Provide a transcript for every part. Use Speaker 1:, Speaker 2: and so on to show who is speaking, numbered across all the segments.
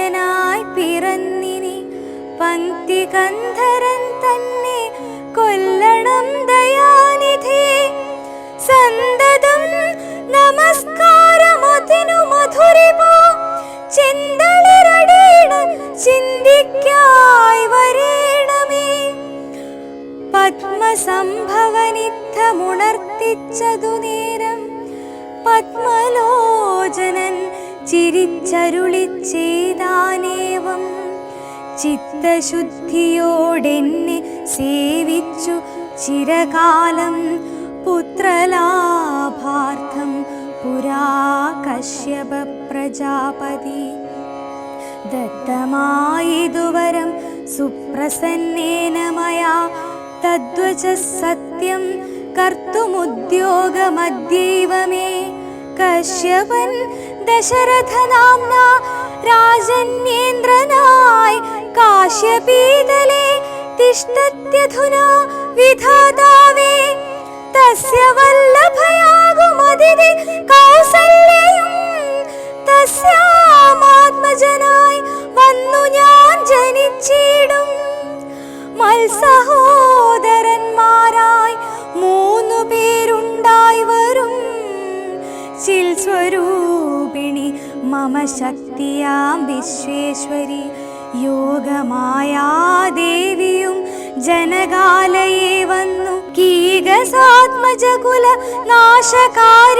Speaker 1: മർത്യനായി പിറന്നിനി പന്തി കന്ധരൻ തന്നെ കൊല്ലണം ദയാനിധി. സന്തതം നമസ്കാരമതിനു മധുരിമോ ചിന്തളിരടീണ ചിന്തിക്കായി വരേണമേ. പത്മസംഭവനിത്തമുണർത്തിച്ചതു നേരം പത്മലോചനൻ ചിരിച്ചരുളിച്ചേതാനേവം ചിത്തശുദ്ധിയോടെന്നെ സേവിച്ചു ചിരകാലം. പുത്രലാഭാർത്ഥം പുരാ കശ്യപ പ്രജാപതി. ദത്തമായിതുവരം സുപ്രസന്നേന മയാ. തദ്വച സത്യം കർത്തുമുദ്യോഗമദ്യൈവമേ കശ്യപൻ ദശരഥനാംന രാജന്യേന്ദ്രനായി കാശ്യപീതലേ തിഷ്ടത്യധുനാ വിധാതാവേ തസ്യ വല്ലഭയാകുമതിഥി കൗസല്യയും തസ്യാമാത്മജനായി വന്നു ഞാൻ ജനിച്ചിടും. മത്സഹോദരന്മാരായി മൂന്നു പേരുണ്ടായി വരും ചിൽ സ്വരൂപിണി മമ ശക്തിയാം വിശ്വേശ്വരി. യോഗമായാ ദേവിയും ജനകാലയെ വന്നു. കീകസാത്മജകുല നാശകാരിണിയായി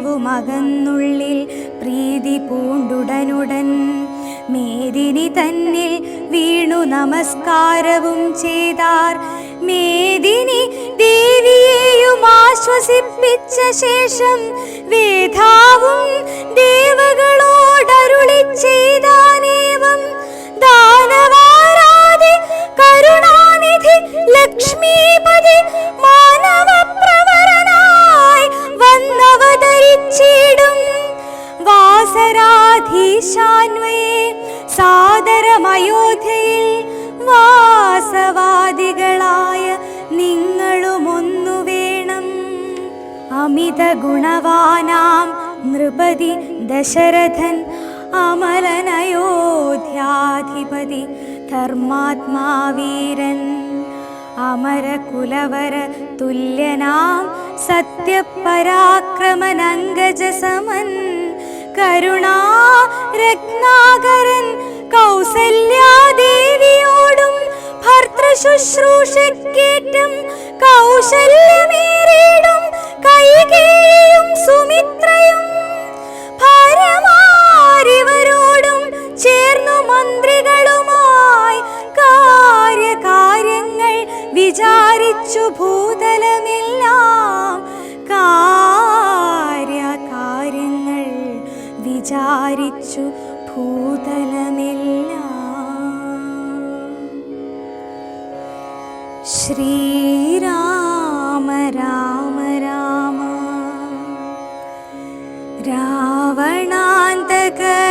Speaker 1: ഖേദവും അകന്നുള്ളിൽ പ്രീതി പൂണ്ടുടനുടൻ. മേദിനി തന്നിൽ വീണു നമസ്കാരവും ചെയ്താർ. മേദിനി ദേവിയെയും ആശ്വസിപ്പിച്ച ശേഷം വേധാവും ദേവകളോടരുളി ചെയ്താനേവം. ദാനവാരാധി കരുണാനിധി ലക്ഷ്മീപതി മാനവപ്രവരനായി വന്നവതരിച്ചിടും വാസരാധീശാന്വയെ സാദരമയോധ്യയിൽ വാസവാദികളായ നിങ്ങളുമൊന്നു വേണം. അമിത ഗുണവാനാം നൃപതി ദശരഥൻ അമലനയോധ്യാധിപതി ധർമാത്മാവീരൻ. അമരകുലവര തുല്യനാം സത്യപരാക്രമനങ്കജസമൻ കരുണാ രത്നാകരൻ കൗസല്യാദേവിയോടും ഭർത്തൃശുശ്രൂഷക്കേറ്റം കൗശല്യമേറിയിടും കൈകേയും സുമിത്രയും. ഭാരമാരിവരോടും ചേർന്നു മന്ത്രികളുമായി കാര്യകാര്യങ്ങൾ വിചാരിച്ചു ഭൂതലമെല്ലാം. കാര്യകാര്യങ്ങൾ വിചാരിച്ചു ഭൂതലമെല്ലാം. ശ്രീരാമ രാമ രാമ. രാവണാന്തക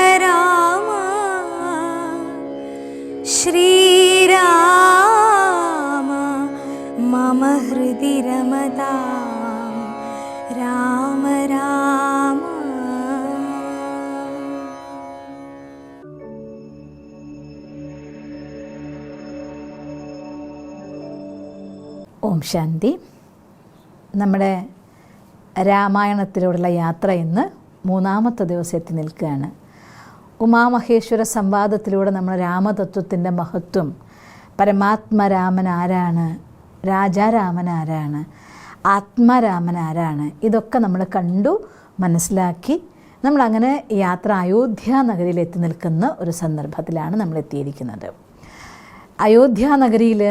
Speaker 2: ഓം ശാന്തി. നമ്മുടെ രാമായണത്തിലൂടെയുള്ള യാത്ര ഇന്ന് മൂന്നാമത്തെ ദിവസം എത്തി നിൽക്കുകയാണ്. ഉമാമഹേശ്വര സംവാദത്തിലൂടെ നമ്മൾ രാമതത്വത്തിന്റെ മഹത്വം പരമാത്മരാമൻ ആരാണ് രാജാരാമൻ ആരാണ് ആത്മാരാമൻ ആരാണ് ഇതൊക്കെ നമ്മൾ കണ്ടു മനസ്സിലാക്കി നമ്മളങ്ങനെ യാത്ര അയോധ്യ നഗരിയിൽ എത്തി നിൽക്കുന്ന ഒരു സന്ദർഭത്തിലാണ് നമ്മൾ എത്തിയിരിക്കുന്നത് അയോധ്യ നഗരിയിൽ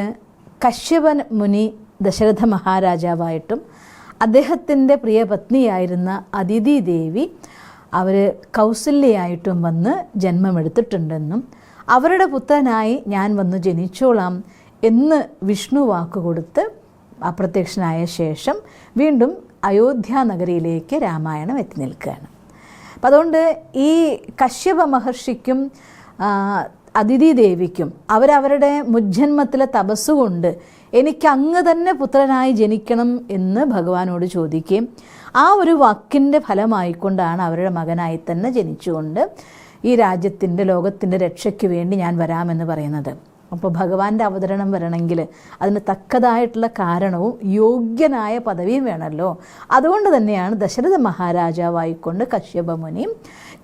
Speaker 2: കശ്യപൻ മുനി ദശരഥ മഹാരാജാവായിട്ടും അദ്ദേഹത്തിന്റെ പ്രിയ പത്നിയായിരുന്ന അതിഥി ദേവി അവർ കൗസല്യായിട്ടും വന്ന് ജന്മമെടുത്തിട്ടുണ്ടെന്നും അവരുടെ പുത്രനായി ഞാൻ വന്ന് ജനിച്ചോളാം എന്ന് വിഷ്ണു വാക്കുകൊടുത്ത് അപ്രത്യക്ഷനായ ശേഷം വീണ്ടും അയോധ്യ നഗരിയിലേക്ക് രാമായണം എത്തി നിൽക്കുകയാണ്. അപ്പം അതുകൊണ്ട് ഈ കശ്യപ മഹർഷിക്കും അതിഥി ദേവിക്കും അവരവരുടെ മുജ്ജന്മത്തിലെ തപസ്സുകൊണ്ട് എനിക്ക് അങ്ങ് തന്നെ പുത്രനായി ജനിക്കണം എന്ന് ഭഗവാനോട് ചോദിക്കുകയും ആ ഒരു വാക്കിന്റെ ഫലമായിക്കൊണ്ടാണ് അവരുടെ മകനായി തന്നെ ജനിച്ചുകൊണ്ട് ഈ രാജ്യത്തിന്റെ ലോകത്തിന്റെ രക്ഷയ്ക്ക് വേണ്ടി ഞാൻ വരാമെന്ന് പറയുന്നത്. അപ്പോൾ ഭഗവാന്റെ അവതരണം വരണമെങ്കിൽ അതിന് തക്കതായിട്ടുള്ള കാരണവും യോഗ്യനായ പദവിയും വേണമല്ലോ. അതുകൊണ്ട് തന്നെയാണ് ദശരഥ മഹാരാജാവായിക്കൊണ്ട് കശ്യപമുനിയും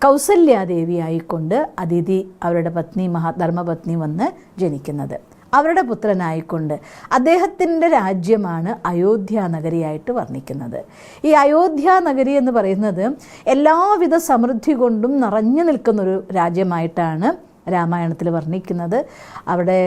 Speaker 2: കൗസല്യാദേവിയായിക്കൊണ്ട് അതിഥി അവരുടെ പത്നി മഹാ ധർമ്മപത്നി വന്ന് ജനിക്കുന്നത്. അവരുടെ പുത്രനായിക്കൊണ്ട് അദ്ദേഹത്തിന്റെ രാജ്യമാണ് അയോധ്യ നഗരിയായിട്ട് വർണിക്കുന്നത്. ഈ അയോധ്യ നഗരി എന്ന് പറയുന്നത് എല്ലാവിധ സമൃദ്ധി കൊണ്ടും നിറഞ്ഞു നിൽക്കുന്നൊരു രാജ്യമായിട്ടാണ് രാമായണത്തിൽ വർണിക്കുന്നത്. അവിടെ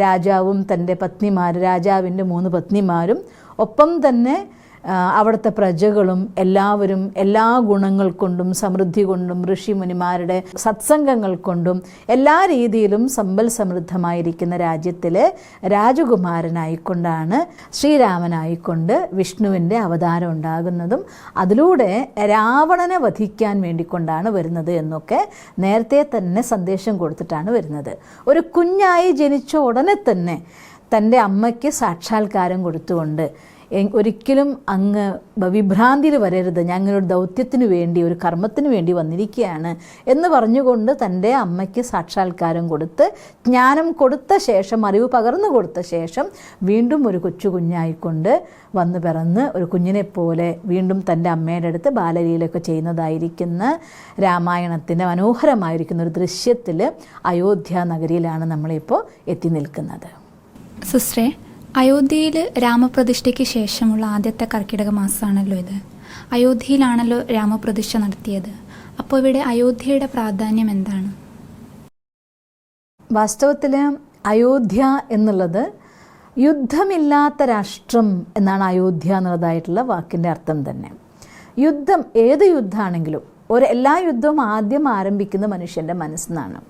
Speaker 2: രാജാവും തന്റെ പത്നിമാർ രാജാവിന്റെ മൂന്ന് പത്നിമാരും ഒപ്പം തന്നെ അവിടുത്തെ പ്രജകളും എല്ലാവരും എല്ലാ ഗുണങ്ങൾ കൊണ്ടും സമൃദ്ധി കൊണ്ടും ഋഷിമുനിമാരുടെ സത്സംഗങ്ങൾ കൊണ്ടും എല്ലാ രീതിയിലും സമ്പൽ സമൃദ്ധമായിരിക്കുന്ന രാജ്യത്തിലെ രാജകുമാരനായിക്കൊണ്ടാണ് ശ്രീരാമനായിക്കൊണ്ട് വിഷ്ണുവിന്റെ അവതാരം ഉണ്ടാകുന്നതും അതിലൂടെ രാവണനെ വധിക്കാൻ വേണ്ടിക്കൊണ്ടാണ് വരുന്നത് എന്നൊക്കെ നേരത്തെ തന്നെ സന്ദേശം കൊടുത്തിട്ടാണ് വരുന്നത്. ഒരു കുഞ്ഞായി ജനിച്ച ഉടനെ തന്നെ തന്റെ അമ്മയ്ക്ക് സാക്ഷാത്കാരം കൊടുത്തുകൊണ്ട് ഒരിക്കലും അങ്ങ് വിഭ്രാന്തിയിൽ വരരുത്. ഞങ്ങൾ ഒരു ദൗത്യത്തിന് വേണ്ടി ഒരു കർമ്മത്തിന് വേണ്ടി വന്നിരിക്കുകയാണ് എന്ന് പറഞ്ഞുകൊണ്ട് തന്റെ അമ്മയ്ക്ക് സാക്ഷാത്കാരം കൊടുത്ത് ജ്ഞാനം കൊടുത്ത ശേഷം അറിവ് പകർന്നു കൊടുത്ത ശേഷം വീണ്ടും ഒരു കൊച്ചു കുഞ്ഞായിക്കൊണ്ട് വന്ന് പിറന്ന് ഒരു കുഞ്ഞിനെ പോലെ വീണ്ടും തന്റെ അമ്മയുടെ അടുത്ത് ബാലലീലൊക്കെ ചെയ്യുന്നതായിരിക്കുന്ന രാമായണത്തിന്റെ മനോഹരമായിരിക്കുന്ന ഒരു ദൃശ്യത്തിൽ അയോധ്യ നഗരിയിലാണ് നമ്മളിപ്പോൾ എത്തി നിൽക്കുന്നത്.
Speaker 3: സിസ്റ്ററെ അയോധ്യയിൽ രാമപ്രതിഷ്ഠയ്ക്ക് ശേഷമുള്ള ആദ്യത്തെ കർക്കിടക മാസമാണല്ലോ ഇത്. അയോധ്യയിലാണല്ലോ രാമപ്രതിഷ്ഠ നടത്തിയത്. അപ്പോൾ ഇവിടെ അയോധ്യയുടെ പ്രാധാന്യം എന്താണ്?
Speaker 2: വാസ്തവത്തിൽ അയോധ്യ എന്നുള്ളത് യുദ്ധമില്ലാത്ത രാഷ്ട്രം എന്നാണ് അയോധ്യ എന്നുള്ളതായിട്ടുള്ള വാക്കിന്റെ അർത്ഥം തന്നെ. യുദ്ധം ഏത് യുദ്ധമാണെങ്കിലും ഒരു എല്ലാ യുദ്ധവും ആദ്യം ആരംഭിക്കുന്ന മനുഷ്യന്റെ മനസ്സിനാണ്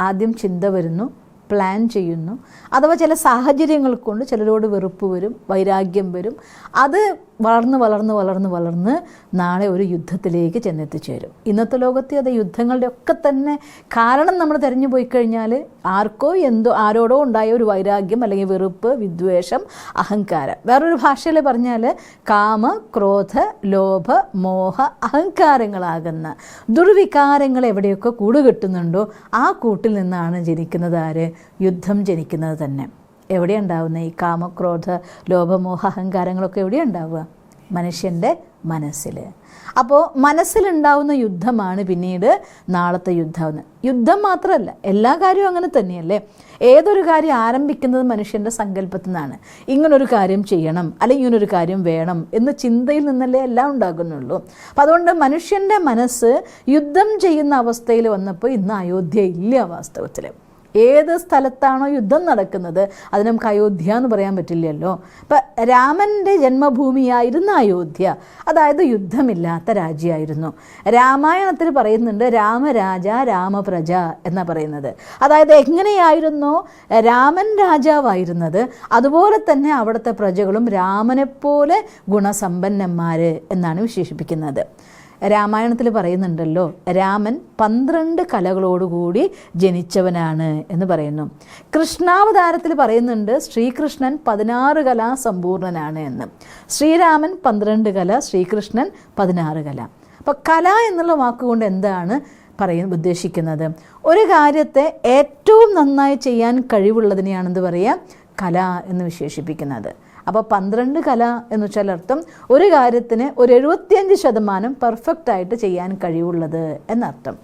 Speaker 2: ആദ്യം ചിന്ത വരുന്നു പ്ലാൻ ചെയ്യുന്നു. അഥവാ ചില സാഹചര്യങ്ങൾ കൊണ്ട് ചിലരോട് വെറുപ്പ് വരും വൈരാഗ്യം വരും. അത് വളർന്ന് വളർന്ന് വളർന്ന് വളർന്ന് നാളെ ഒരു യുദ്ധത്തിലേക്ക് ചെന്നെത്തിച്ചേരും ഇന്നത്തെ ലോകത്തെ അത് യുദ്ധങ്ങളുടെ ഒക്കെ തന്നെ കാരണം നമ്മൾ തിരഞ്ഞു പോയി കഴിഞ്ഞാൽ ആർക്കോ എന്തോ ആരോടോ ഉണ്ടായ ഒരു വൈരാഗ്യം അല്ലെങ്കിൽ വെറുപ്പ് വിദ്വേഷം അഹങ്കാരം. വേറൊരു ഭാഷയിൽ പറഞ്ഞാൽ കാമ ക്രോധ ലോഭ മോഹ അഹങ്കാരങ്ങളാകുന്ന ദുർവികാരങ്ങൾ എവിടെയൊക്കെ കൂടുകെട്ടുന്നുണ്ടോ ആ കൂട്ടിൽ നിന്നാണ് ജനിക്കുന്നത് ആര്? യുദ്ധം ജനിക്കുന്നത് തന്നെ. എവിടെയാണ് ഉണ്ടാവുന്നത് ഈ കാമക്രോധ ലോഭമോഹ അഹങ്കാരങ്ങളൊക്കെ എവിടെ ഉണ്ടാവുക മനുഷ്യന്റെ മനസ്സിൽ അപ്പോൾ മനസ്സിലുണ്ടാവുന്ന യുദ്ധമാണ് പിന്നീട് നാളത്തെ യുദ്ധമെന്ന്. യുദ്ധം മാത്രമല്ല എല്ലാ കാര്യവും അങ്ങനെ തന്നെയല്ലേ? ഏതൊരു കാര്യം ആരംഭിക്കുന്നത് മനുഷ്യന്റെ സങ്കല്പത്തിൽ നിന്നാണ് ഇങ്ങനൊരു കാര്യം ചെയ്യണം അല്ലെങ്കിൽ ഇങ്ങനൊരു കാര്യം വേണം എന്ന ചിന്തയിൽ നിന്നല്ലേ എല്ലാം ഉണ്ടാകുന്നുള്ളൂ. അപ്പം അതുകൊണ്ട് മനുഷ്യന്റെ മനസ്സ് യുദ്ധം ചെയ്യുന്ന അവസ്ഥയിൽ വന്നപ്പോൾ ഇന്ന് അയോധ്യ ഇല്ല വാസ്തവത്തിൽ ഏത് സ്ഥലത്താണോ യുദ്ധം നടക്കുന്നത്? അത് നമുക്ക് അയോധ്യ എന്ന് പറയാൻ പറ്റില്ലല്ലോ. ഇപ്പം രാമന്റെ ജന്മഭൂമിയായിരുന്ന അയോധ്യ അതായത് യുദ്ധമില്ലാത്ത രാജ്യമായിരുന്നു. രാമായണത്തിൽ പറയുന്നുണ്ട് രാമരാജ രാമപ്രജ എന്നാ പറയുന്നത്. അതായത് എങ്ങനെയായിരുന്നോ രാമൻ രാജാവായിരുന്നത് അതുപോലെ തന്നെ അവിടുത്തെ പ്രജകളും രാമനെപ്പോലെ ഗുണസമ്പന്നന്മാർ എന്നാണ് വിശേഷിപ്പിക്കുന്നത്. രാമായണത്തിൽ പറയുന്നുണ്ടല്ലോ രാമൻ പന്ത്രണ്ട് കലകളോടുകൂടി ജനിച്ചവനാണ് എന്ന് പറയുന്നു. കൃഷ്ണാവതാരത്തിൽ പറയുന്നുണ്ട് ശ്രീകൃഷ്ണൻ പതിനാറ് കല സമ്പൂർണനാണ് എന്ന്. ശ്രീരാമൻ പന്ത്രണ്ട് കല ശ്രീകൃഷ്ണൻ പതിനാറ് കല. അപ്പോൾ കല എന്നുള്ള വാക്കുകൊണ്ട് എന്താണ് പറയാൻ ഉദ്ദേശിക്കുന്നത്? ഒരു കാര്യത്തെ ഏറ്റവും നന്നായി ചെയ്യാൻ കഴിവുള്ളതിനെയാണെന്ന് പറയുക കല എന്ന് വിശേഷിപ്പിക്കുന്നത്. അപ്പോൾ പന്ത്രണ്ട് കല എന്ന് വെച്ചാൽ അർത്ഥം ഒരു കാര്യത്തിന് ഒരു എഴുപത്തിയഞ്ച് ശതമാനം പെർഫെക്റ്റ് ആയിട്ട് ചെയ്യാൻ കഴിവുള്ളത് എന്നർത്ഥം.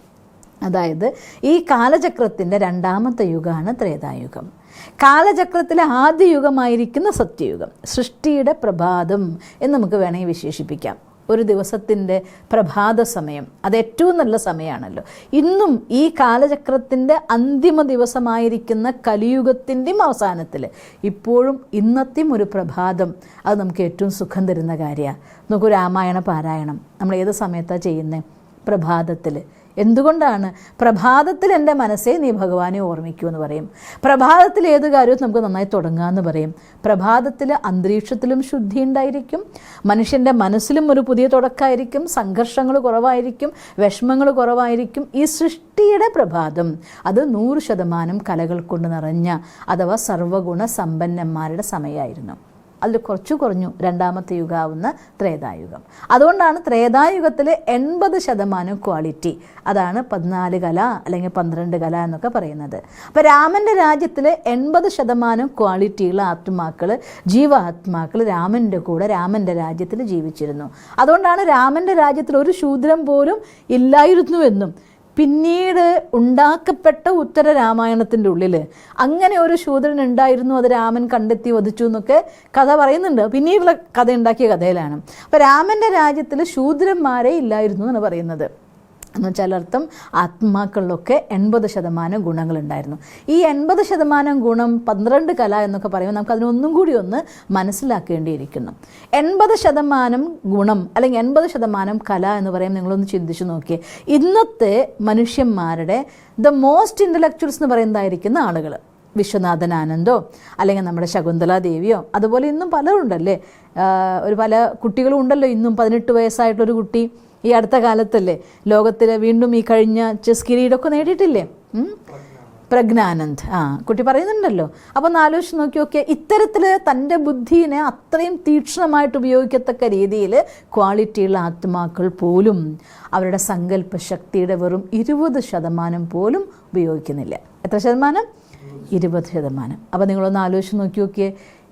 Speaker 2: അതായത് ഈ കാലചക്രത്തിന്റെ രണ്ടാമത്തെ യുഗമാണ് ത്രേതായുഗം. കാലചക്രത്തിലെ ആദ്യ യുഗമായിരിക്കുന്ന സത്യയുഗം സൃഷ്ടിയുടെ പ്രഭാതം എന്ന് നമുക്ക് വേണമെങ്കിൽ വിശേഷിപ്പിക്കാം. ഒരു ദിവസത്തിന്റെ പ്രഭാത സമയം. അത് ഏറ്റവും നല്ല സമയമാണല്ലോ. ഇന്നും ഈ കാലചക്രത്തിന്റെ അന്തിമ ദിവസമായിരിക്കുന്ന കലിയുഗത്തിന്റെയും അവസാനത്തിൽ ഇപ്പോഴും ഇന്നത്തെയും ഒരു പ്രഭാതം അത് നമുക്ക് ഏറ്റവും സുഖം തരുന്ന കാര്യമാണ്. നമുക്ക് രാമായണ പാരായണം നമ്മൾ ഏത് സമയത്താണ് ചെയ്യുന്നത്? പ്രഭാതത്തിൽ. എന്തുകൊണ്ടാണ്? പ്രഭാതത്തിൽ എന്റെ മനസ്സേ നീ ഭഗവാനെ ഓർമ്മിക്കൂ എന്ന് പറയും. പ്രഭാതത്തിൽ ഏത് കാര്യവും നമുക്ക് നന്നായി തുടങ്ങാമെന്ന് പറയും. പ്രഭാതത്തിൽ അന്തരീക്ഷത്തിലും ശുദ്ധി ഉണ്ടായിരിക്കും. മനുഷ്യന്റെ മനസ്സിലും ഒരു പുതിയ തുടക്കമായിരിക്കും സംഘർഷങ്ങൾ കുറവായിരിക്കും. വിഷമങ്ങൾ കുറവായിരിക്കും. ഈ സൃഷ്ടിയുടെ പ്രഭാതം അത് നൂറ് ശതമാനം കലകൾ കൊണ്ട് നിറഞ്ഞ അഥവാ സർവഗുണ സമ്പന്നന്മാരുടെ സമയമായിരുന്നു. അതിൽ കുറച്ചു കുറഞ്ഞു രണ്ടാമത്തെ യുഗാവുന്ന ത്രേതായുഗം. അതുകൊണ്ടാണ് ത്രേതായുഗത്തിലെ എൺപത് ശതമാനം ക്വാളിറ്റി അതാണ് പതിനാല് കല അല്ലെങ്കിൽ പന്ത്രണ്ട് കല എന്നൊക്കെ പറയുന്നത്. അപ്പോൾ രാമന്റെ രാജ്യത്തിൽ എൺപത് ശതമാനം ക്വാളിറ്റിയുള്ള ആത്മാക്കൾ ജീവാത്മാക്കൾ രാമന്റെ കൂടെ രാമന്റെ രാജ്യത്തിൽ ജീവിച്ചിരുന്നു. അതുകൊണ്ടാണ് രാമന്റെ രാജ്യത്തിൽ ഒരു ശൂദ്രം പോലും ഇല്ലായിരുന്നുവെന്നും പിന്നീട് ഉണ്ടാക്കപ്പെട്ട ഉത്തര രാമായണത്തിന്റെ ഉള്ളിൽ അങ്ങനെ ഒരു ശൂദ്രൻ ഉണ്ടായിരുന്നു അത് രാമൻ കണ്ടെത്തി വധിച്ചു എന്നൊക്കെ കഥ പറയുന്നുണ്ട്. പിന്നീടുള്ള കഥ ഉണ്ടാക്കിയ കഥയിലാണ്. അപ്പോൾ രാമന്റെ രാജ്യത്തിൽ ശൂദ്രന്മാരെ ഇല്ലായിരുന്നു എന്നാണ് പറയുന്നത്. അർത്ഥം ആത്മാക്കളിലൊക്കെ എൺപത് ശതമാനം ഗുണങ്ങളുണ്ടായിരുന്നു. ഈ എൺപത് ശതമാനം ഗുണം പന്ത്രണ്ട് കല എന്നൊക്കെ പറയുമ്പോൾ നമുക്ക് അതിനൊന്നും കൂടി ഒന്ന് മനസ്സിലാക്കേണ്ടിയിരിക്കുന്നു. എൺപത് ശതമാനം ഗുണം അല്ലെങ്കിൽ എൺപത് ശതമാനം കല എന്ന് പറയുമ്പോൾ നിങ്ങളൊന്ന് ചിന്തിച്ചു നോക്കിയേ. ഇന്നത്തെ മനുഷ്യന്മാരുടെ ദ മോസ്റ്റ് ഇന്റലക്ച്വൽസ് എന്ന് പറയുന്നതായിരിക്കുന്ന ആളുകൾ വിശ്വനാഥൻ ആനന്ദോ അല്ലെങ്കിൽ നമ്മുടെ ശകുന്തല ദേവിയോ. അതുപോലെ ഇന്നും പലരുണ്ടല്ലേ? ഒരു പല കുട്ടികളും ഉണ്ടല്ലോ ഇന്നും പതിനെട്ട് വയസ്സായിട്ടുള്ളൊരു കുട്ടി. ഈ അടുത്ത കാലത്തല്ലേ? ലോകത്തിൽ വീണ്ടും ഈ കഴിഞ്ഞ ചെസ് കിരീടമൊക്കെ നേടിയിട്ടില്ലേ? പ്രജ്ഞാനന്ദ്. ആ കുട്ടി പറയുന്നുണ്ടല്ലോ. അപ്പോൾ ഒന്ന് ആലോചിച്ച് നോക്കി നോക്കിയാൽ ഇത്തരത്തിൽ തന്റെ ബുദ്ധിനെ അത്രയും തീക്ഷ്ണമായിട്ട് ഉപയോഗിക്കത്തക്ക രീതിയിൽ ക്വാളിറ്റിയുള്ള ആത്മാക്കൾ പോലും അവരുടെ സങ്കല്പ ശക്തിയുടെ വെറും ഇരുപത് ശതമാനം പോലും ഉപയോഗിക്കുന്നില്ല. എത്ര ശതമാനം? ഇരുപത് ശതമാനം. അപ്പോൾ നിങ്ങളൊന്ന് ആലോചിച്ച് നോക്കി നോക്കിയേ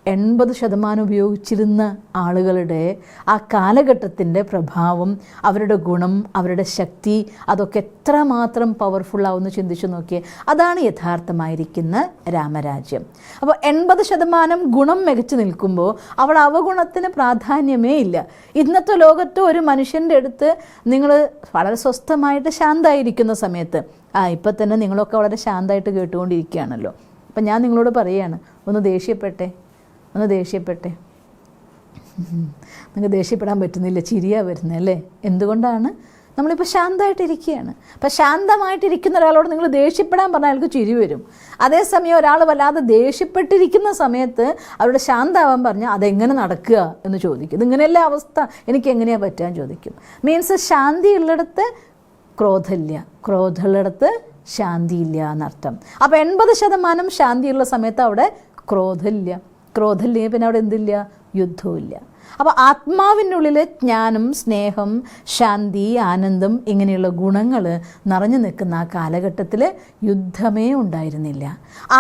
Speaker 2: എൺപത് ശതമാനം ഉപയോഗിച്ചിരുന്ന ആളുകളുടെ ആ കാലഘട്ടത്തിന്റെ പ്രഭാവം അവരുടെ ഗുണം അവരുടെ ശക്തി അതൊക്കെ എത്രമാത്രം പവർഫുള്ളാവുമെന്ന് ചിന്തിച്ചു നോക്കിയേ അതാണ് യഥാർത്ഥമായിരിക്കുന്ന രാമരാജ്യം. അപ്പോൾ എൺപത് ശതമാനം ഗുണം മികച്ചു നിൽക്കുമ്പോൾ അവൾ അവഗുണത്തിന് പ്രാധാന്യമേ ഇല്ല. ഇന്നത്തെ ലോകത്ത് ഒരു മനുഷ്യന്റെ അടുത്ത് നിങ്ങൾ വളരെ സ്വസ്ഥമായിട്ട് ശാന്തായിരിക്കുന്ന സമയത്ത് ആ ഇപ്പം തന്നെ നിങ്ങളൊക്കെ വളരെ ശാന്തമായിട്ട് കേട്ടുകൊണ്ടിരിക്കുകയാണല്ലോ. അപ്പം ഞാൻ നിങ്ങളോട് പറയുകയാണ് ഒന്ന് ദേഷ്യപ്പെട്ടെ. ഒന്ന് ദേഷ്യപ്പെട്ടെ. നിങ്ങൾക്ക് ദേഷ്യപ്പെടാൻ പറ്റുന്നില്ല ചിരിയാ വരുന്നത് അല്ലേ? എന്തുകൊണ്ടാണ്? നമ്മളിപ്പോൾ ശാന്തമായിട്ടിരിക്കുകയാണ്. അപ്പം ശാന്തമായിട്ടിരിക്കുന്ന ഒരാളോട് നിങ്ങൾ ദേഷ്യപ്പെടാൻ പറഞ്ഞാൽ അയാൾക്ക് ചിരി വരും. അതേസമയം ഒരാൾ വല്ലാതെ ദേഷ്യപ്പെട്ടിരിക്കുന്ന സമയത്ത് അവരുടെ ശാന്താവാൻ പറഞ്ഞാൽ അതെങ്ങനെ നടക്കുക എന്ന് ചോദിക്കും. ഇതിങ്ങനെയല്ല അവസ്ഥ? എനിക്ക് എങ്ങനെയാണ് പറ്റാൻ ചോദിക്കും. മീൻസ് ശാന്തി ഉള്ളിടത്ത് ക്രോധമില്ല. ക്രോധമുള്ളിടത്ത് ശാന്തിയില്ല എന്നർത്ഥം. അപ്പോൾ എൺപത് ശതമാനം ശാന്തിയുള്ള സമയത്ത് അവിടെ ക്രോധമില്ല. ക്രോധമില്ലെങ്കിൽ പിന്നെ അവിടെ എന്തില്ല? യുദ്ധമില്ല അപ്പോൾ ആത്മാവിനുള്ളിൽ ജ്ഞാനം സ്നേഹം ശാന്തി ആനന്ദം ഇങ്ങനെയുള്ള ഗുണങ്ങൾ നിറഞ്ഞു നിൽക്കുന്ന ആ കാലഘട്ടത്തിൽ യുദ്ധമേ ഉണ്ടായിരുന്നില്ല.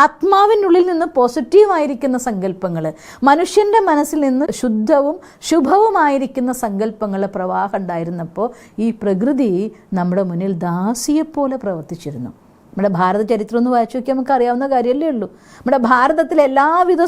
Speaker 2: ആത്മാവിനുള്ളിൽ നിന്ന് പോസിറ്റീവായിരിക്കുന്ന സങ്കല്പങ്ങൾ മനുഷ്യന്റെ മനസ്സിൽ നിന്ന് ശുദ്ധവും ശുഭവുമായിരിക്കുന്ന സങ്കല്പങ്ങളുടെ പ്രവാഹം ഉണ്ടായിരുന്നപ്പോൾ ഈ പ്രകൃതി നമ്മുടെ മുന്നിൽ ദാസിയെപ്പോലെ പ്രവർത്തിച്ചിരുന്നു. നമ്മുടെ ഭാരത ചരിത്രം ഒന്ന് വായിച്ചു നോക്കിയാൽ നമുക്ക് അറിയാവുന്ന കാര്യമല്ലേ ഉള്ളൂ. നമ്മുടെ ഭാരതത്തിലെ എല്ലാവിധ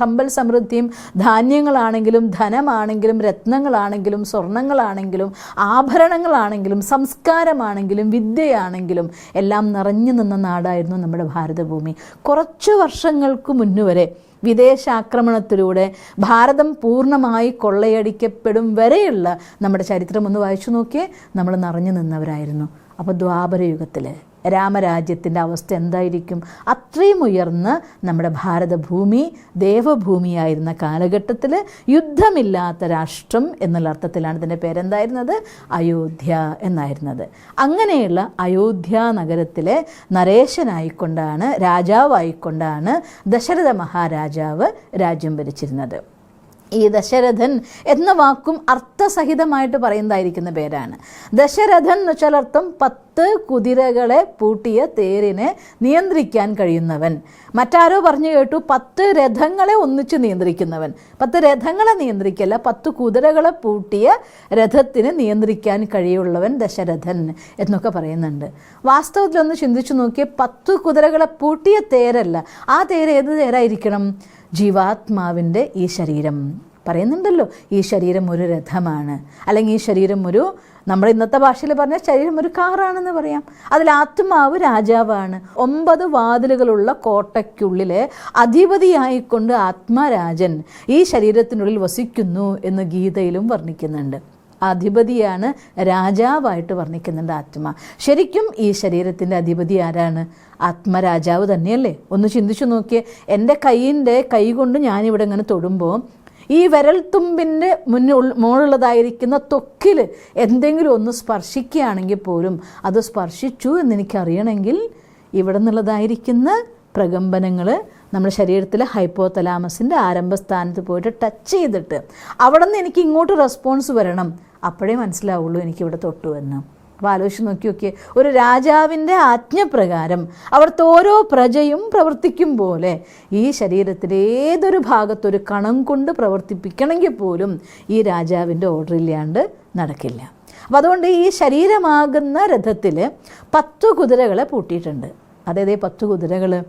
Speaker 2: സമ്പൽ സമൃദ്ധിയും ധാന്യങ്ങളാണെങ്കിലും ധനമാണെങ്കിലും രത്നങ്ങളാണെങ്കിലും സ്വർണങ്ങളാണെങ്കിലും ആഭരണങ്ങളാണെങ്കിലും സംസ്കാരമാണെങ്കിലും വിദ്യയാണെങ്കിലും എല്ലാം നിറഞ്ഞു നിന്ന നാടായിരുന്നു നമ്മുടെ ഭാരതഭൂമി. കുറച്ച് വർഷങ്ങൾക്ക് മുന്നുവരെ വിദേശാക്രമണത്തിലൂടെ ഭാരതം പൂർണമായി കൊള്ളയടിക്കപ്പെടും വരെയുള്ള നമ്മുടെ ചരിത്രം ഒന്ന് വായിച്ചു നോക്കിയേ നമ്മൾ നിറഞ്ഞു നിന്നവരായിരുന്നു. അപ്പോൾ ദ്വാപരയുഗത്തിൽ രാമരാജ്യത്തിന്റെ അവസ്ഥ എന്തായിരിക്കും? അത്രയും ഉയർന്ന് നമ്മുടെ ഭാരതഭൂമി ദേവഭൂമിയായിരുന്ന കാലഘട്ടത്തിൽ യുദ്ധമില്ലാത്ത രാഷ്ട്രം എന്നുള്ള അർത്ഥത്തിലാണ് ഇതിന്റെ പേരെന്തായിരുന്നത്? അയോധ്യ എന്നായിരുന്നത്. അങ്ങനെയുള്ള അയോധ്യ നഗരത്തിലെ നരേശനായിക്കൊണ്ടാണ് രാജാവായിക്കൊണ്ടാണ് ദശരഥ മഹാരാജാവ് രാജ്യം ഭരിച്ചിരുന്നത്. ഈ ദശരഥൻ എന്ന വാക്കും അർത്ഥസഹിതമായിട്ട് പറയുന്നതായിരിക്കുന്ന പേരാണ്. ദശരഥൻ എന്ന് വെച്ചാൽ അർത്ഥം പത്ത് പത്ത് കുതിരകളെ പൂട്ടിയ തേരിനെ നിയന്ത്രിക്കാൻ കഴിയുന്നവൻ. മറ്റാരോ പറഞ്ഞു കേട്ടു പത്ത് രഥങ്ങളെ ഒന്നിച്ച് നിയന്ത്രിക്കുന്നവൻ. പത്ത് രഥങ്ങളെ നിയന്ത്രിക്കല്ല പത്ത് കുതിരകളെ പൂട്ടിയ രഥത്തിന് നിയന്ത്രിക്കാൻ കഴിയുള്ളവൻ ദശരഥൻ എന്നൊക്കെ പറയുന്നുണ്ട്. വാസ്തവത്തിൽ ഒന്ന് ചിന്തിച്ചു നോക്കിയേ പത്ത് കുതിരകളെ പൂട്ടിയ തേരല്ല. ആ തേര് ഏത് തേരായിരിക്കണം? ജീവാത്മാവിന്റെ ഈ ശരീരം. പറയുന്നുണ്ടല്ലോ ഈ ശരീരം ഒരു രഥമാണ്. അല്ലെങ്കിൽ ഈ ശരീരം ഒരു നമ്മൾ ഇന്നത്തെ ഭാഷയിൽ പറഞ്ഞ ശരീരം ഒരു കാറാണെന്ന് പറയാം. അതിൽ ആത്മാവ് രാജാവാണ്. ഒമ്പത് വാതിലുകളുള്ള കോട്ടയ്ക്കുള്ളിലെ അധിപതിയായിക്കൊണ്ട് ആത്മാരാജൻ ഈ ശരീരത്തിനുള്ളിൽ വസിക്കുന്നു എന്ന് ഗീതയിലും വർണിക്കുന്നുണ്ട്. അധിപതിയാണ് രാജാവായിട്ട് വർണിക്കുന്നുണ്ട് ആത്മ. ശരിക്കും ഈ ശരീരത്തിന്റെ അധിപതി ആരാണ്? ആത്മരാജാവ് തന്നെയല്ലേ? ഒന്ന് ചിന്തിച്ചു നോക്കിയേ. എന്റെ കൈയിന്റെ കൈ കൊണ്ട് ഞാനിവിടെ ഇങ്ങനെ തൊടുമ്പോൾ ഈ വിരൽത്തുമ്പിന്റെ മുന്നിൽ മുകളിലുള്ളതായിരിക്കുന്ന തൊക്കിൽ എന്തെങ്കിലും ഒന്ന് സ്പർശിക്കുകയാണെങ്കിൽ പോലും അത് സ്പർശിച്ചു എന്ന് എനിക്കറിയണമെങ്കിൽ ഇവിടെ നിന്നുള്ളതായിരിക്കുന്ന പ്രകമ്പനങ്ങൾ നമ്മുടെ ശരീരത്തിലെ ഹൈപ്പോതലാമസിന്റെ ആരംഭസ്ഥാനത്ത് പോയിട്ട് ടച്ച് ചെയ്തിട്ട് അവിടെ നിന്ന് എനിക്ക് ഇങ്ങോട്ട് റെസ്പോൺസ് വരണം. അപ്പോഴേ മനസ്സിലാവുള്ളൂ എനിക്കിവിടെ തൊട്ടു എന്ന്. അപ്പോൾ ആലോചിച്ച് നോക്കി നോക്കിയേ. ഒരു രാജാവിന്റെ ആജ്ഞപ്രകാരം അവിടുത്തെ ഓരോ പ്രജയും പ്രവർത്തിക്കും പോലെ ഈ ശരീരത്തിലെ ഏതൊരു ഭാഗത്തൊരു കണം കൊണ്ട് പ്രവർത്തിപ്പിക്കണമെങ്കിൽ പോലും ഈ രാജാവിന്റെ ഓർഡർ ഇല്ലാണ്ട് നടക്കില്ല. അപ്പോൾ അതുകൊണ്ട് ഈ ശരീരമാകുന്ന രഥത്തിൽ പത്ത് കുതിരകളെ പൂട്ടിയിട്ടുണ്ട്. അതായത് ഈ പത്ത് കുതിരകൾ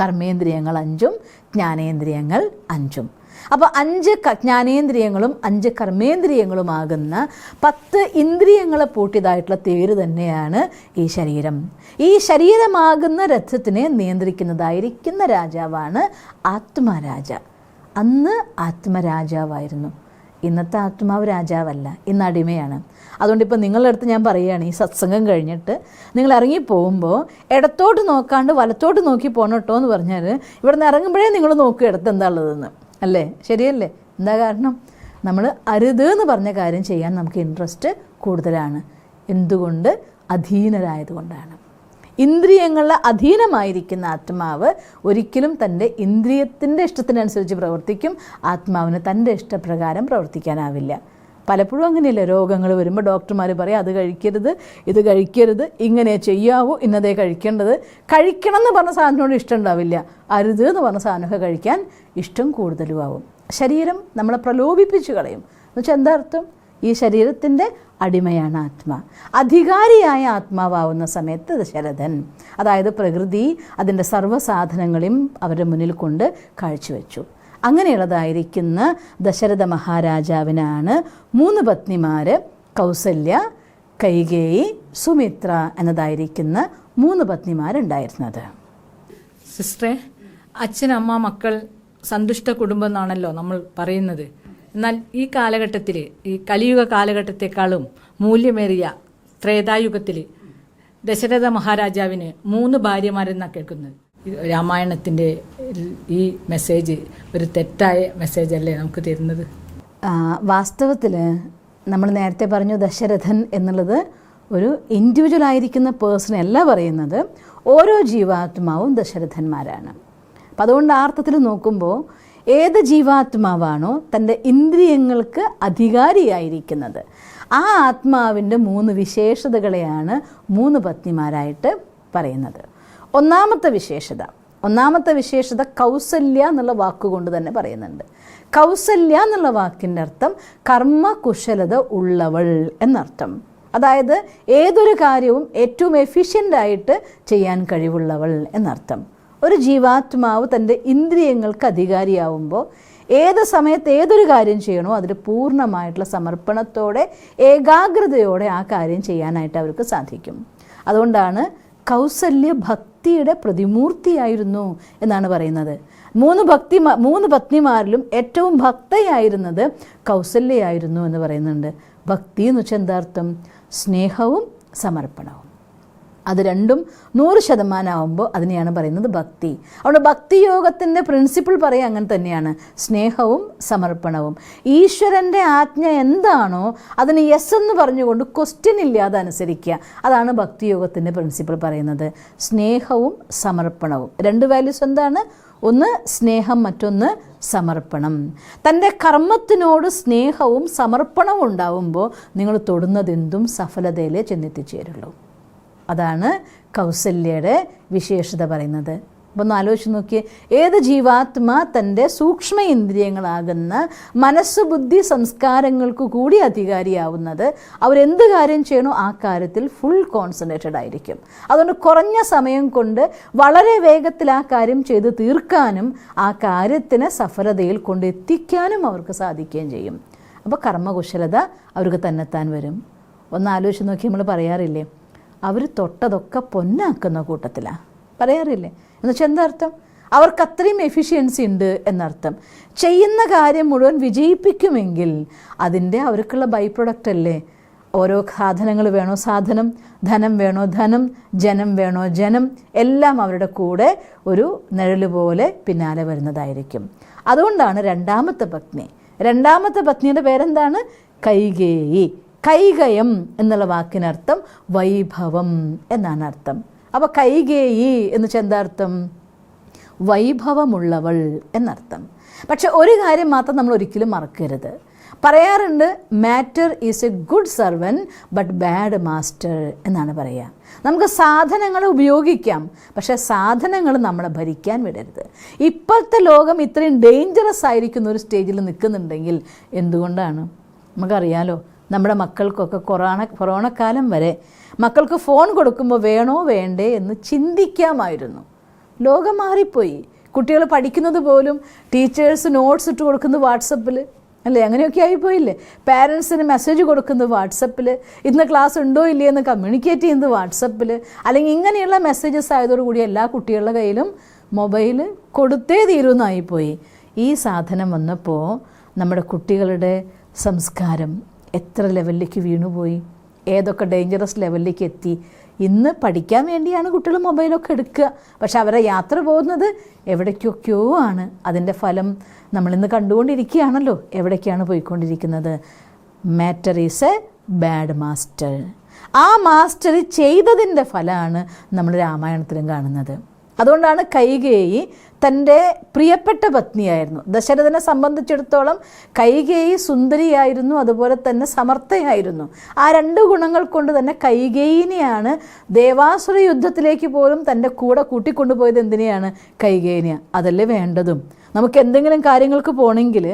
Speaker 2: കർമ്മേന്ദ്രിയങ്ങൾ അഞ്ചും ജ്ഞാനേന്ദ്രിയങ്ങൾ അഞ്ചും. അപ്പോൾ അഞ്ച് ജ്ഞാനേന്ദ്രിയങ്ങളും അഞ്ച് കർമ്മേന്ദ്രിയങ്ങളുമാകുന്ന പത്ത് ഇന്ദ്രിയങ്ങളെ പൂട്ടിയതായിട്ടുള്ള തേര് തന്നെയാണ് ഈ ശരീരം. ഈ ശരീരമാകുന്ന രഥത്തിനെ നിയന്ത്രിക്കുന്നതായിരിക്കുന്ന രാജാവാണ് ആത്മരാജ. അന്ന് ആത്മരാജാവായിരുന്നു. ഇന്നത്തെ ആത്മാവ് രാജാവല്ല. ഇന്ന് അടിമയാണ്. അതുകൊണ്ട് ഇപ്പോൾ നിങ്ങളുടെ അടുത്ത് ഞാൻ പറയുകയാണ് ഈ സത്സംഗം കഴിഞ്ഞിട്ട് നിങ്ങൾ ഇറങ്ങി പോകുമ്പോൾ ഇടത്തോട്ട് നോക്കാണ്ട് വലത്തോട്ട് നോക്കി പോകണം കേട്ടോ എന്ന് പറഞ്ഞാൽ ഇവിടെ നിന്ന് ഇറങ്ങുമ്പോഴേ നിങ്ങൾ നോക്കുക ഇടത്ത് എന്താ ഉള്ളതെന്ന്. അല്ലേ? ശരിയല്ലേ? എന്താ കാരണം? നമ്മൾ അരുത് എന്ന് പറഞ്ഞ കാര്യം ചെയ്യാൻ നമുക്ക് ഇൻട്രസ്റ്റ് കൂടുതലാണ്. എന്തുകൊണ്ട്? അധീനരായതുകൊണ്ടാണ്. ഇന്ദ്രിയങ്ങളുടെ അധീനമായിരിക്കുന്ന ആത്മാവ് ഒരിക്കലും തന്റെ ഇന്ദ്രിയത്തിന്റെ ഇഷ്ടത്തിനനുസരിച്ച് പ്രവർത്തിക്കും. ആത്മാവിന് തന്റെ ഇഷ്ടപ്രകാരം പ്രവർത്തിക്കാനാവില്ല. പലപ്പോഴും അങ്ങനെയല്ല? രോഗങ്ങൾ വരുമ്പോൾ ഡോക്ടർമാർ പറയും അത് കഴിക്കരുത് ഇത് കഴിക്കരുത് ഇങ്ങനെ ചെയ്യാവൂ ഇന്നതേ കഴിക്കേണ്ടത്. കഴിക്കണം എന്ന് പറഞ്ഞ സാധനത്തോട് ഇഷ്ടം ഉണ്ടാവില്ല. അരുത് എന്ന് പറഞ്ഞ സാധനമൊക്കെ കഴിക്കാൻ ഇഷ്ടം കൂടുതലും ആവും ശരീരം നമ്മളെ പ്രലോഭിപ്പിച്ചു കളയും. എന്നുവെച്ചാൽ എന്താ അർത്ഥം? ഈ ശരീരത്തിന്റെ അടിമയാണ് ആത്മാ. അധികാരിയായ ആത്മാവാവുന്ന സമയത്ത് ദശരഥൻ അതായത് പ്രകൃതി അതിന്റെ സർവസാധനങ്ങളെയും അവരുടെ മുന്നിൽ കൊണ്ട് കാഴ്ചവെച്ചു. അങ്ങനെയുള്ളതായിരിക്കുന്ന ദശരഥ മഹാരാജാവിനാണ് മൂന്ന് പത്നിമാർ കൗസല്യ കൈകേയി സുമിത്ര എന്നതായിരിക്കുന്ന മൂന്ന് പത്നിമാരുണ്ടായിരുന്നത്.
Speaker 4: സിസ്റ്ററെ അച്ഛൻ അമ്മ മക്കൾ സന്തുഷ്ട കുടുംബം എന്നാണല്ലോ നമ്മൾ പറയുന്നത്. എന്നാൽ ഈ കാലഘട്ടത്തിൽ ഈ കലിയുഗ കാലഘട്ടത്തെക്കാളും മൂല്യമേറിയ ത്രേതായുഗത്തിൽ ദശരഥ മഹാരാജാവിന് മൂന്ന് ഭാര്യമാരെന്നാണ് കേൾക്കുന്നത്. രാമായണത്തിന്റെ ഈ മെസ്സേജ് ഒരു തെറ്റായ മെസ്സേജ് അല്ലേ നമുക്ക് തരുന്നത്?
Speaker 2: വാസ്തവത്തിൽ നമ്മൾ നേരത്തെ പറഞ്ഞു ദശരഥൻ എന്നുള്ളത് ഒരു ഇൻഡിവിജ്വൽ ആയിരിക്കുന്ന പേഴ്സൺ അല്ല പറയുന്നത്. ഓരോ ജീവാത്മാവും ദശരഥന്മാരാണ്. അപ്പം അതുകൊണ്ട് ആ അർത്ഥത്തിൽ നോക്കുമ്പോൾ ഏത് ജീവാത്മാവാണോ തന്റെ ഇന്ദ്രിയങ്ങൾക്ക് അധികാരിയായിരിക്കുന്നത്. ആ ആത്മാവിന്റെ മൂന്ന് വിശേഷതകളെയാണ് മൂന്ന് പത്നിമാരായിട്ട് പറയുന്നത്. ഒന്നാമത്തെ വിശേഷത ഒന്നാമത്തെ വിശേഷത കൗസല്യ എന്നുള്ള വാക്കുകൊണ്ട് തന്നെ പറയുന്നുണ്ട്. കൗസല്യ എന്നുള്ള വാക്കിന്റെ അർത്ഥം കർമ്മകുശലത ഉള്ളവൾ എന്നർത്ഥം. അതായത് ഏതൊരു കാര്യവും ഏറ്റവും എഫിഷ്യന്റായിട്ട് ചെയ്യാൻ കഴിവുള്ളവൾ എന്നർത്ഥം. ഒരു ജീവാത്മാവ് തന്റെ ഇന്ദ്രിയങ്ങൾക്ക് അധികാരിയാവുമ്പോൾ ഏത് സമയത്ത് ഏതൊരു കാര്യം ചെയ്യണോ അതിൽ പൂർണമായിട്ടുള്ള സമർപ്പണത്തോടെ ഏകാഗ്രതയോടെ ആ കാര്യം ചെയ്യാനായിട്ട് അവർക്ക് സാധിക്കും. അതുകൊണ്ടാണ് കൗസല്യ ഭക്തിയുടെ പ്രതിമൂർത്തിയായിരുന്നു എന്നാണ് പറയുന്നത്. മൂന്ന് ഭക്തി മൂന്ന് പത്നിമാരിലും ഏറ്റവും ഭക്തയായിരുന്നത് കൗസല്യയായിരുന്നു എന്ന് പറയുന്നുണ്ട്. ഭക്തി എന്ന് വെച്ചാൽ എന്താർത്ഥം സ്നേഹവും സമർപ്പണവും. അത് രണ്ടും നൂറ് ശതമാനമാകുമ്പോൾ അതിനെയാണ് പറയുന്നത് ഭക്തി. അതുകൊണ്ട് ഭക്തിയോഗത്തിന്റെ പ്രിൻസിപ്പിൾ പറയുക അങ്ങനെ തന്നെയാണ്. സ്നേഹവും സമർപ്പണവും. ഈശ്വരന്റെ ആജ്ഞ എന്താണോ അതിന് യെസ് എന്ന് പറഞ്ഞുകൊണ്ട് ക്വസ്റ്റ്യൻ ഇല്ലാതെ അനുസരിക്കുക. അതാണ് ഭക്തിയോഗത്തിന്റെ പ്രിൻസിപ്പിൾ പറയുന്നത്. സ്നേഹവും സമർപ്പണവും. രണ്ട് വാല്യൂസ് എന്താണ്? ഒന്ന് സ്നേഹം മറ്റൊന്ന് സമർപ്പണം. തന്റെ കർമ്മത്തിനോട് സ്നേഹവും സമർപ്പണവും ഉണ്ടാവുമ്പോൾ നിങ്ങൾ തൊടുന്നതെന്തും സഫലതയിലേ ചെന്നെത്തിച്ചേരുള്ളൂ. അതാണ് കൗസല്യയുടെ വിശേഷത പറയുന്നത്. അപ്പോൾ ഒന്ന് ആലോചിച്ച് നോക്കിയേ ഏത് ജീവാത്മ തന്റെ സൂക്ഷ്മ ഇന്ദ്രിയങ്ങളാകുന്ന മനസ്സ് ബുദ്ധി സംസ്കാരങ്ങൾക്ക് കൂടി അധികാരിയാവുന്നത് അവരെന്ത് കാര്യം ചെയ്യണോ ആ കാര്യത്തിൽ ഫുൾ കോൺസെൻട്രേറ്റഡ് ആയിരിക്കും. അതുകൊണ്ട് കുറഞ്ഞ സമയം കൊണ്ട് വളരെ വേഗത്തിൽ ആ കാര്യം ചെയ്ത് തീർക്കാനും ആ കാര്യത്തിന് സഫലതയിൽ കൊണ്ടെത്തിക്കാനും അവർക്ക് സാധിക്കുകയും ചെയ്യും. അപ്പോൾ കർമ്മകുശലത അവർക്ക് തന്നെത്താൻ വരും. ഒന്ന് ആലോചിച്ച് നോക്കി നമ്മൾ പറയാറില്ലേ അവർ തൊട്ടതൊക്കെ പൊന്നാക്കുന്ന കൂട്ടത്തിലാണ് പറയാറില്ലേ? എന്നുവെച്ചാൽ എന്താർത്ഥം? അവർക്ക് അത്രയും എഫിഷ്യൻസി ഉണ്ട് എന്നർത്ഥം. ചെയ്യുന്ന കാര്യം മുഴുവൻ വിജയിപ്പിക്കുമെങ്കിൽ അതിന്റെ അവർക്കുള്ള ബൈ പ്രൊഡക്റ്റ് അല്ലേ? ഓരോ സാധനങ്ങൾ വേണോ സാധനം? ധനം വേണോ ധനം? ജനം വേണോ ജനം? എല്ലാം അവരുടെ കൂടെ ഒരു നിഴൽ പോലെ പിന്നാലെ വരുന്നതായിരിക്കും. അതുകൊണ്ടാണ് രണ്ടാമത്തെ പത്നി. രണ്ടാമത്തെ പത്നിയുടെ പേരെന്താണ്? കൈകേയി. കൈകയം എന്നുള്ള വാക്കിനർത്ഥം വൈഭവം എന്നാണ് അർത്ഥം. അപ്പോൾ കൈകേയി എന്ന് വെച്ചാൽ എന്താ അർത്ഥം വൈഭവമുള്ളവൾ എന്നർത്ഥം. പക്ഷെ ഒരു കാര്യം മാത്രം നമ്മൾ ഒരിക്കലും മറക്കരുത്. പറയാറുണ്ട് matter is a good servant but bad master എന്നാണ് പറയുക നമുക്ക് സാധനങ്ങൾ ഉപയോഗിക്കാം പക്ഷേ സാധനങ്ങൾ നമ്മളെ ഭരിക്കാൻ വിടരുത്. ഇപ്പോഴത്തെ ലോകം ഇത്രയും ഡേഞ്ചറസ് ആയിരിക്കുന്ന ഒരു സ്റ്റേജിൽ നിൽക്കുന്നുണ്ടെങ്കിൽ എന്തുകൊണ്ടാണ്? നമുക്കറിയാലോ നമ്മുടെ മക്കൾക്കൊക്കെ കൊറോണ കൊറോണ കാലം വരെ മക്കൾക്ക് ഫോൺ കൊടുക്കുമ്പോൾ വേണോ വേണ്ടേ എന്ന് ചിന്തിക്കാമായിരുന്നു. ലോകം മാറിപ്പോയി. കുട്ടികൾ പഠിക്കുന്നത് പോലും ടീച്ചേഴ്സ് നോട്ട്സ് ഇട്ട് കൊടുക്കുന്നത് വാട്സപ്പിൽ അല്ലേ? അങ്ങനെയൊക്കെ ആയിപ്പോയില്ലേ? പാരൻസിന് മെസ്സേജ് കൊടുക്കുന്നത് വാട്സപ്പിൽ ഇന്ന് ക്ലാസ് ഉണ്ടോ ഇല്ലേ എന്ന് കമ്മ്യൂണിക്കേറ്റ് ചെയ്യുന്നത് വാട്സപ്പിൽ അല്ലെങ്കിൽ ഇങ്ങനെയുള്ള മെസ്സേജസ് ആയതോടുകൂടി എല്ലാ കുട്ടികളുടെ കയ്യിലും മൊബൈൽ കൊടുത്തേ തീരുമെന്നായിപ്പോയി ഈ സാധനം വന്നപ്പോൾ നമ്മുടെ കുട്ടികളുടെ സംസ്കാരം എത്ര ലെവലിലേക്ക് വീണുപോയി? ഏതൊക്കെ ഡേഞ്ചറസ് ലെവലിലേക്ക് എത്തി? ഇന്ന് പഠിക്കാൻ വേണ്ടിയാണ് കുട്ടികൾ മൊബൈലൊക്കെ എടുക്കുക. പക്ഷെ അവരെ യാത്ര പോകുന്നത് എവിടേക്കൊക്കെയോ ആണ്. അതിന്റെ ഫലം നമ്മളിന്ന് കണ്ടുകൊണ്ടിരിക്കുകയാണല്ലോ. എവിടേക്കാണ് പോയിക്കൊണ്ടിരിക്കുന്നത്? Matter is a bad master ആ മാസ്റ്റർ ചെയ്തതിന്റെ ഫലമാണ് നമ്മൾ രാമായണത്തിലും കാണുന്നത്. അതുകൊണ്ടാണ് കൈകേയി തന്റെ പ്രിയപ്പെട്ട പത്നിയായിരുന്നു. ദശരഥനെ സംബന്ധിച്ചിടത്തോളം കൈകേയി സുന്ദരിയായിരുന്നു അതുപോലെ തന്നെ സമർത്ഥയായിരുന്നു. ആ രണ്ട് ഗുണങ്ങൾ കൊണ്ട് തന്നെ കൈകേയിനെയാണ് ദേവാസുര യുദ്ധത്തിലേക്ക് പോലും തന്റെ കൂടെ കൂട്ടിക്കൊണ്ടുപോയത് എന്തിനെയാണ്? കൈകേനിയ. അതല്ലേ വേണ്ടതും. നമുക്ക് എന്തെങ്കിലും കാര്യങ്ങൾക്ക് പോകണമെങ്കിൽ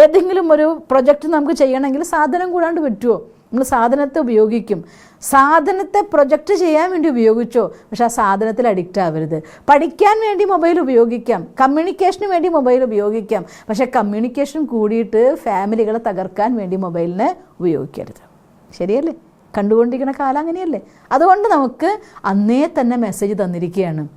Speaker 2: ഏതെങ്കിലും ഒരു പ്രൊജക്റ്റ് നമുക്ക് ചെയ്യണമെങ്കിൽ സാധനം കൂടാണ്ട് പറ്റുമോ നമ്മൾ സാധനത്തെ ഉപയോഗിക്കും. സാധനത്തെ പ്രൊജക്റ്റ് ചെയ്യാൻ വേണ്ടി ഉപയോഗിച്ചോ? പക്ഷെ ആ സാധനത്തിൽ അഡിക്റ്റ് ആവരുത്. പഠിക്കാൻ വേണ്ടി മൊബൈൽ ഉപയോഗിക്കാം. കമ്മ്യൂണിക്കേഷന് വേണ്ടി മൊബൈൽ ഉപയോഗിക്കാം. പക്ഷെ കമ്മ്യൂണിക്കേഷൻ കൂടിയിട്ട് ഫാമിലികളെ തകർക്കാൻ വേണ്ടി മൊബൈലിനെ ഉപയോഗിക്കരുത്. ശരിയല്ലേ? കണ്ടുകൊണ്ടിരിക്കുന്ന കാലം അങ്ങനെയല്ലേ? അതുകൊണ്ട് നമുക്ക് അന്നേ തന്നെ മെസ്സേജ് തന്നിരിക്കുകയാണ്.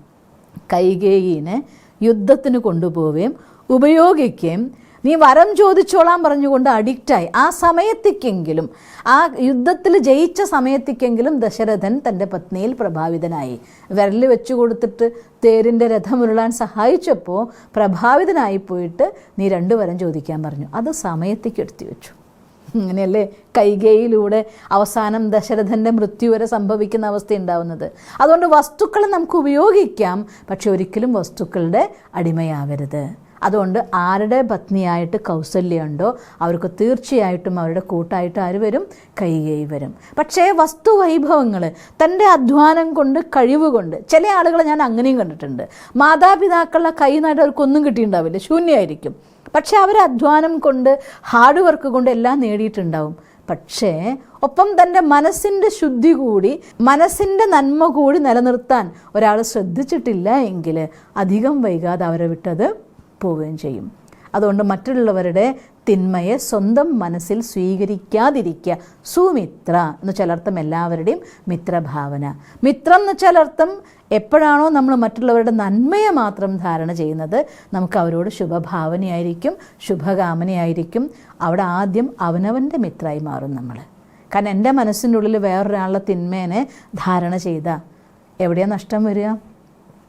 Speaker 2: കൈകേയിനെ യുദ്ധത്തിന് കൊണ്ടുപോവുകയും ഉപയോഗിക്കുകയും നീ വരം ചോദിച്ചോളാൻ പറഞ്ഞുകൊണ്ട് അഡിക്റ്റായി. ആ സമയത്തേക്കെങ്കിലും ആ യുദ്ധത്തിൽ ജയിച്ച സമയത്തേക്കെങ്കിലും ദശരഥൻ തന്റെ പത്നിയിൽ പ്രഭാവിതനായി. വിരൽ വെച്ചു കൊടുത്തിട്ട് തേരിന്റെ രഥമുരുളാൻ സഹായിച്ചപ്പോൾ പ്രഭാവിതനായി പോയിട്ട് നീ രണ്ടു വരം ചോദിക്കാൻ പറഞ്ഞു. അത് സമയത്തേക്ക് എടുത്തു വെച്ചു. അങ്ങനെയല്ലേ കൈകയിലൂടെ അവസാനം ദശരഥന്റെ മൃത്യു വരെ സംഭവിക്കുന്ന അവസ്ഥ ഉണ്ടാവുന്നത് അതുകൊണ്ട് വസ്തുക്കളെ നമുക്ക് ഉപയോഗിക്കാം പക്ഷെ ഒരിക്കലും വസ്തുക്കളുടെ അടിമയാവരുത്. അതുകൊണ്ട് ആരുടെ പത്നിയായിട്ട് കൗസല്യമുണ്ടോ അവർക്ക് തീർച്ചയായിട്ടും അവരുടെ കൂട്ടായിട്ട് ആര് വരും? കൈകൈ വരും. പക്ഷേ വസ്തുവൈഭവങ്ങൾ തന്റെ അധ്വാനം കൊണ്ട് കഴിവ് കൊണ്ട് ചില ആളുകളെ ഞാൻ അങ്ങനെയും കണ്ടിട്ടുണ്ട്. മാതാപിതാക്കളുടെ കൈ നായിട്ട് അവർക്കൊന്നും കിട്ടിയിട്ടുണ്ടാവില്ല ശൂന്യമായിരിക്കും പക്ഷെ അവർ അധ്വാനം കൊണ്ട് ഹാർഡ് വർക്ക് കൊണ്ട് എല്ലാം നേടിയിട്ടുണ്ടാവും. പക്ഷേ ഒപ്പം തന്റെ മനസ്സിന്റെ ശുദ്ധി കൂടി മനസ്സിന്റെ നന്മ കൂടി നിലനിർത്താൻ ഒരാൾ ശ്രദ്ധിച്ചിട്ടില്ല എങ്കിൽ അധികം വൈകാതെ അവരെ വിട്ടത് പോവുകയും ചെയ്യും. അതുകൊണ്ട് മറ്റുള്ളവരുടെ തിന്മയെ സ്വന്തം മനസ്സിൽ സ്വീകരിക്കാതിരിക്കുക. സുമിത്ര എന്ന് ചിലർത്ഥം എല്ലാവരുടെയും മിത്രഭാവന. മിത്രം എന്ന് ചിലർത്ഥം എപ്പോഴാണോ നമ്മൾ മറ്റുള്ളവരുടെ നന്മയെ മാത്രം ധാരണ ചെയ്യുന്നത് നമുക്ക് അവരോട് ശുഭഭാവനയായിരിക്കും ശുഭകാമനയായിരിക്കും. അവിടെ ആദ്യം അവനവന്റെ മിത്രമായി മാറും നമ്മൾ. കാരണം എന്റെ മനസ്സിന്റെ ഉള്ളിൽ വേറൊരാളുടെ തിന്മേനെ ധാരണ ചെയ്താൽ എവിടെയാണ് നഷ്ടം വരിക?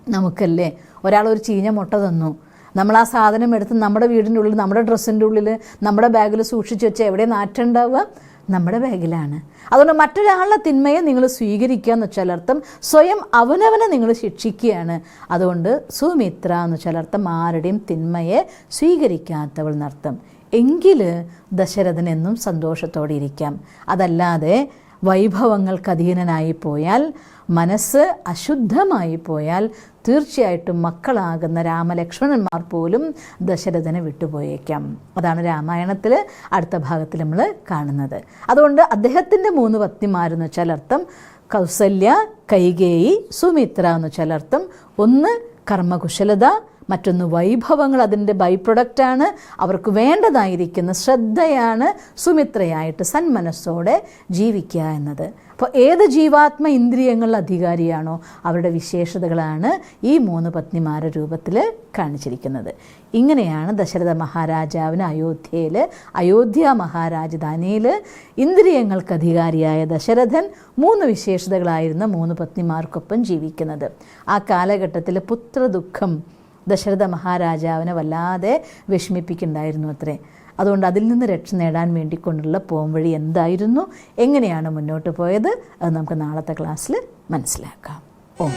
Speaker 2: നമുക്കല്ലേ. ഒരാൾ ഒരു ചീഞ്ഞ മുട്ട തന്നു. നമ്മൾ ആ സാധനം എടുത്ത് നമ്മുടെ വീടിന്റെ ഉള്ളിൽ നമ്മുടെ ഡ്രസ്സിന്റെ ഉള്ളിൽ നമ്മുടെ ബാഗിൽ സൂക്ഷിച്ച് വെച്ച് എവിടെ നാറ്റം ഉണ്ടാവുക നമ്മുടെ ബാഗിലാണ്. അതുകൊണ്ട് മറ്റൊരാളുടെ തിന്മയെ നിങ്ങൾ സ്വീകരിക്കുക എന്ന് വെച്ചാലർത്ഥം സ്വയം അവനവനെ നിങ്ങൾ ശിക്ഷിക്കുകയാണ്. അതുകൊണ്ട് സുമിത്ര എന്ന് വെച്ചാലർത്ഥം ആരുടെയും തിന്മയെ സ്വീകരിക്കാത്തവൾ എന്നർത്ഥം എങ്കിൽ ദശരഥനെന്നും സന്തോഷത്തോടെ ഇരിക്കാം. അതല്ലാതെ വൈഭവങ്ങൾക്ക് അധീനനായി പോയാൽ മനസ്സ് അശുദ്ധമായി പോയാൽ തീർച്ചയായിട്ടും മക്കളാകുന്ന രാമലക്ഷ്മണന്മാർ പോലും ദശരഥനെ വിട്ടുപോയേക്കാം. അതാണ് രാമായണത്തിൽ അടുത്ത ഭാഗത്തിൽ നമ്മൾ കാണുന്നത്. അതുകൊണ്ട് അദ്ദേഹത്തിന്റെ മൂന്ന് പത്നിമാരെന്ന് വെച്ചാൽ അർത്ഥം കൗസല്യ കൈകേയി സുമിത്ര എന്ന് വെച്ചാൽ അർത്ഥം ഒന്ന് കർമ്മകുശലത മറ്റൊന്ന് വൈഭവങ്ങൾ അതിന്റെ ബൈ പ്രൊഡക്റ്റാണ് അവർക്ക് വേണ്ടതായിരിക്കുന്ന ശ്രദ്ധയാണ് സുമിത്രയായിട്ട് സന്മനസ്സോടെ ജീവിക്കുക എന്നത്. അപ്പോൾ ഏത് ജീവാത്മ ഇന്ദ്രിയങ്ങളിൽ അധികാരിയാണോ അവരുടെ വിശേഷതകളാണ് ഈ മൂന്ന് പത്നിമാരുടെ രൂപത്തിൽ കാണിച്ചിരിക്കുന്നത്. ഇങ്ങനെയാണ് ദശരഥ മഹാരാജാവിന് അയോധ്യയിൽ അയോധ്യ മഹാരാജധാനിയിൽ ഇന്ദ്രിയങ്ങൾക്ക് അധികാരിയായ ദശരഥൻ മൂന്ന് വിശേഷതകളായിരുന്ന മൂന്ന് പത്നിമാർക്കൊപ്പം ജീവിക്കുന്നത്. ആ കാലഘട്ടത്തിൽ പുത്രദുഃഖം ദശരഥ മഹാരാജാവിനെ വല്ലാതെ വിഷമിപ്പിക്കുന്നുണ്ടായിരുന്നു അത്രേ. അതുകൊണ്ട് അതിൽ നിന്ന് രക്ഷ നേടാൻ വേണ്ടിക്കൊണ്ടുള്ള പോംവഴി എന്തായിരുന്നു? എങ്ങനെയാണ് മുന്നോട്ട് പോയത്? അത് നമുക്ക് നാളത്തെ ക്ലാസ്സിൽ മനസ്സിലാക്കാം. ഓം